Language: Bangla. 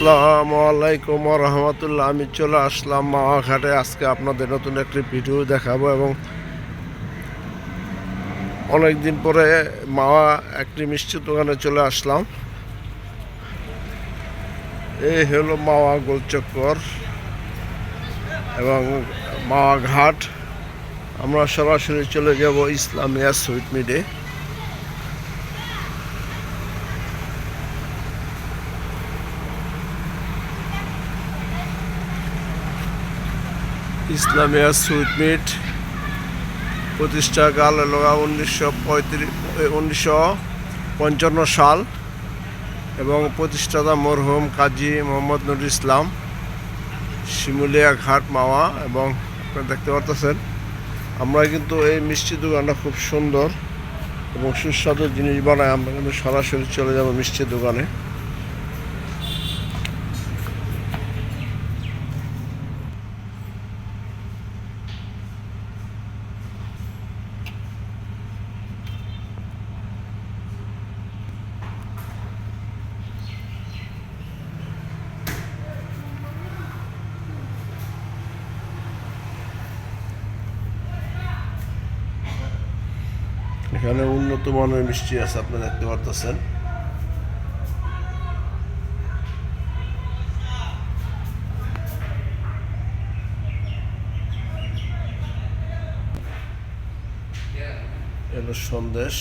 আসসালামু আলাইকুম রহমতুল্লাহ। আমি চলে আসলাম মাওয়া ঘাটে আজকে আপনাদের নতুন একটি ভিডিও দেখাবো এবং অনেক দিন পরে মাওয়া একটি মিষ্টি দোকানে চলে আসলাম। এই হলো মাওয়া গোলচক্কর এবং মাওয়া ঘাট আমরা সরাসরি চলে যাব ইসলামিয়া সুইট মিডে ইসলামিয়া সুইট মিট প্রতিষ্ঠা কাল হলো উনিশশো পঁয়ত্রিশ উনিশশো পঞ্চান্ন সাল এবং প্রতিষ্ঠাতা মরহুম কাজী মোহাম্মদ নুর ইসলাম, শিমুলিয়া ঘাট মাওয়া এবং আপনারা দেখতে পারতেছেন। আমরা কিন্তু এই মিষ্টি দোকানটা খুব সুন্দর এবং সুস্বাদু জিনিস বানাই আমরা কিন্তু সরাসরি চলে যাব মিষ্টির দোকানে। এখানে উন্নত মানের মিষ্টি আছে আপনারা দেখতে পারতেছেন। সন্দেশ।